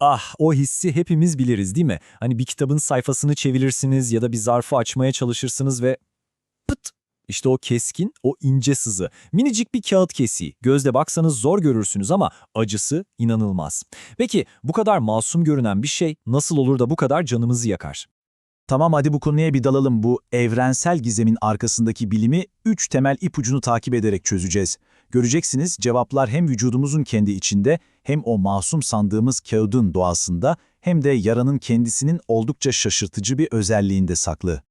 Ah, o hissi hepimiz biliriz değil mi? Hani bir kitabın sayfasını çevirirsiniz ya da bir zarfı açmaya çalışırsınız ve pıt! İşte o keskin, o ince sızı. Minicik bir kağıt kesiği. Gözle baksanız zor görürsünüz ama acısı inanılmaz. Peki bu kadar masum görünen bir şey nasıl olur da bu kadar canımızı yakar? Tamam hadi bu konuya bir dalalım. Bu evrensel gizemin arkasındaki bilimi üç temel ipucunu takip ederek çözeceğiz. Göreceksiniz cevaplar hem vücudumuzun kendi içinde hem o masum sandığımız kağıdın doğasında hem de yaranın kendisinin oldukça şaşırtıcı bir özelliğinde saklı.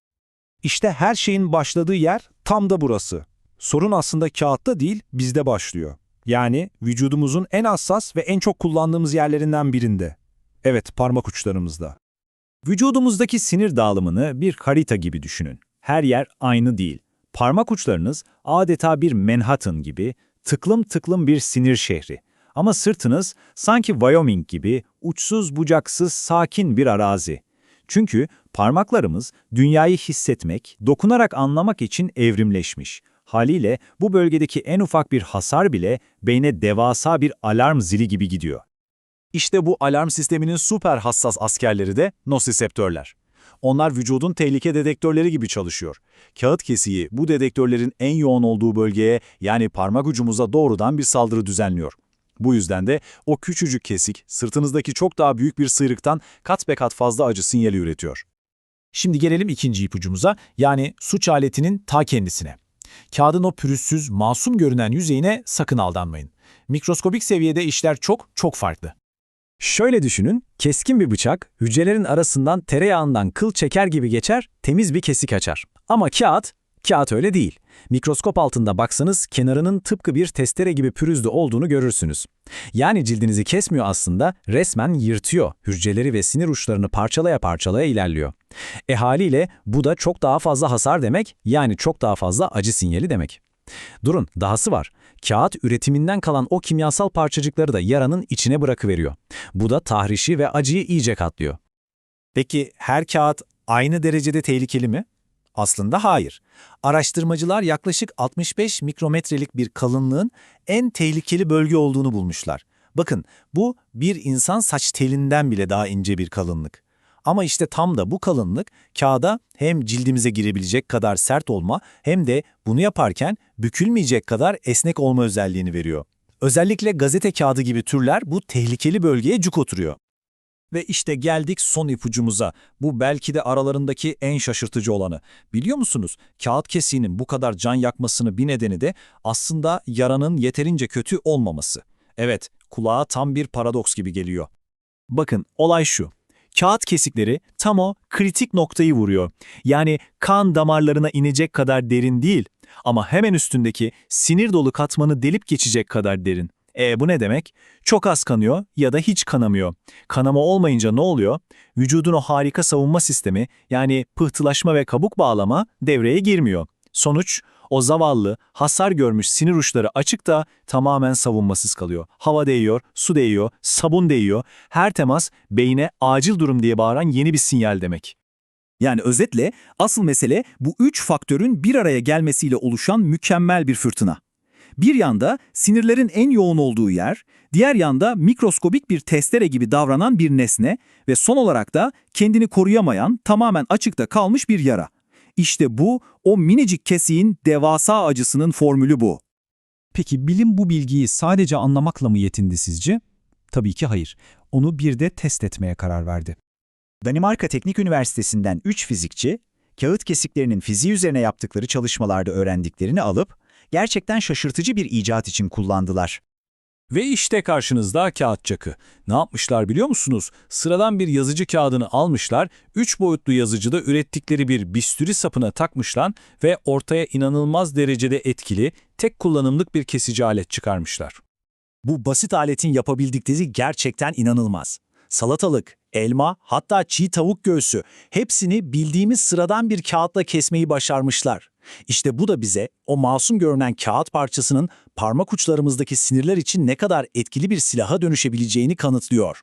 İşte her şeyin başladığı yer tam da burası. Sorun aslında kağıtta değil, bizde başlıyor. Yani vücudumuzun en hassas ve en çok kullandığımız yerlerinden birinde. Evet, parmak uçlarımızda. Vücudumuzdaki sinir dağılımını bir harita gibi düşünün. Her yer aynı değil. Parmak uçlarınız adeta bir Manhattan gibi, tıklım tıklım bir sinir şehri. Ama sırtınız sanki Wyoming gibi uçsuz bucaksız sakin bir arazi. Çünkü parmaklarımız dünyayı hissetmek, dokunarak anlamak için evrimleşmiş. Haliyle bu bölgedeki en ufak bir hasar bile beyne devasa bir alarm zili gibi gidiyor. İşte bu alarm sisteminin süper hassas askerleri de nosiseptörler. Onlar vücudun tehlike dedektörleri gibi çalışıyor. Kağıt kesiği bu dedektörlerin en yoğun olduğu bölgeye yani parmak ucumuza doğrudan bir saldırı düzenliyor. Bu yüzden de o küçücük kesik sırtınızdaki çok daha büyük bir sıyrıktan kat be kat fazla acı sinyali üretiyor. Şimdi gelelim ikinci ipucumuza yani suç aletinin ta kendisine. Kağıdın o pürüzsüz, masum görünen yüzeyine sakın aldanmayın. Mikroskobik seviyede işler çok çok farklı. Şöyle düşünün, keskin bir bıçak, hücrelerin arasından tereyağından kıl çeker gibi geçer, temiz bir kesik açar. Ama kağıt, kağıt öyle değil. Mikroskop altında baksanız kenarının tıpkı bir testere gibi pürüzlü olduğunu görürsünüz. Yani cildinizi kesmiyor aslında, resmen yırtıyor, hücreleri ve sinir uçlarını parçalaya parçalaya ilerliyor. E haliyle bu da çok daha fazla hasar demek, yani çok daha fazla acı sinyali demek. Durun, dahası var. Kağıt üretiminden kalan o kimyasal parçacıkları da yaranın içine bırakıveriyor. Bu da tahrişi ve acıyı iyice katlıyor. Peki her kağıt aynı derecede tehlikeli mi? Aslında hayır. Araştırmacılar yaklaşık 65 mikrometrelik bir kalınlığın en tehlikeli bölge olduğunu bulmuşlar. Bakın bu bir insan saç telinden bile daha ince bir kalınlık. Ama işte tam da bu kalınlık kağıda hem cildimize girebilecek kadar sert olma hem de bunu yaparken bükülmeyecek kadar esnek olma özelliğini veriyor. Özellikle gazete kağıdı gibi türler bu tehlikeli bölgeye cuk oturuyor. Ve işte geldik son ipucumuza. Bu belki de aralarındaki en şaşırtıcı olanı. Biliyor musunuz? Kağıt kesiğinin bu kadar can yakmasını bir nedeni de aslında yaranın yeterince kötü olmaması. Evet, kulağa tam bir paradoks gibi geliyor. Bakın, olay şu. Kağıt kesikleri tam o kritik noktayı vuruyor. Yani kan damarlarına inecek kadar derin değil ama hemen üstündeki sinir dolu katmanı delip geçecek kadar derin. E bu ne demek? Çok az kanıyor ya da hiç kanamıyor. Kanama olmayınca ne oluyor? Vücudun o harika savunma sistemi yani pıhtılaşma ve kabuk bağlama devreye girmiyor. Sonuç o zavallı, hasar görmüş sinir uçları açıkta tamamen savunmasız kalıyor. Hava değiyor, su değiyor, sabun değiyor. Her temas beyine acil durum diye bağıran yeni bir sinyal demek. Yani özetle asıl mesele bu üç faktörün bir araya gelmesiyle oluşan mükemmel bir fırtına. Bir yanda sinirlerin en yoğun olduğu yer, diğer yanda mikroskobik bir testere gibi davranan bir nesne ve son olarak da kendini koruyamayan, tamamen açıkta kalmış bir yara. İşte bu, o minicik kesiğin devasa acısının formülü bu. Peki bilim bu bilgiyi sadece anlamakla mı yetindi sizce? Tabii ki hayır. Onu bir de test etmeye karar verdi. Danimarka Teknik Üniversitesi'nden 3 fizikçi, kağıt kesiklerinin fiziği üzerine yaptıkları çalışmalarda öğrendiklerini alıp, gerçekten şaşırtıcı bir icat için kullandılar. Ve işte karşınızda kağıt çakı. Ne yapmışlar biliyor musunuz? Sıradan bir yazıcı kağıdını almışlar, 3 boyutlu yazıcıda ürettikleri bir bisturi sapına takmışlar ve ortaya inanılmaz derecede etkili, tek kullanımlık bir kesici alet çıkarmışlar. Bu basit aletin yapabildikleri gerçekten inanılmaz. Salatalık, elma, hatta çiğ tavuk göğsü hepsini bildiğimiz sıradan bir kağıtla kesmeyi başarmışlar. İşte bu da bize o masum görünen kağıt parçasının parmak uçlarımızdaki sinirler için ne kadar etkili bir silaha dönüşebileceğini kanıtlıyor.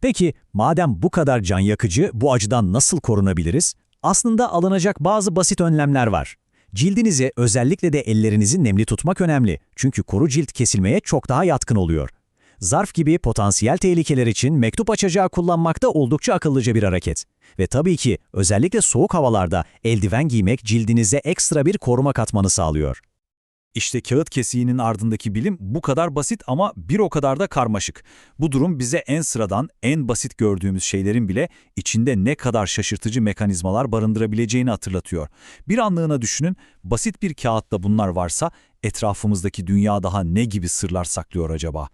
Peki madem bu kadar can yakıcı bu acıdan nasıl korunabiliriz? Aslında alınacak bazı basit önlemler var. Cildinizi özellikle de ellerinizi nemli tutmak önemli. Çünkü kuru cilt kesilmeye çok daha yatkın oluyor. Zarf gibi potansiyel tehlikeler için mektup açacağı kullanmakta oldukça akıllıca bir hareket. Ve tabii ki özellikle soğuk havalarda eldiven giymek cildinize ekstra bir koruma katmanı sağlıyor. İşte kağıt kesiğinin ardındaki bilim bu kadar basit ama bir o kadar da karmaşık. Bu durum bize en sıradan, en basit gördüğümüz şeylerin bile içinde ne kadar şaşırtıcı mekanizmalar barındırabileceğini hatırlatıyor. Bir anlığına düşünün, basit bir kağıtta bunlar varsa etrafımızdaki dünya daha ne gibi sırlar saklıyor acaba?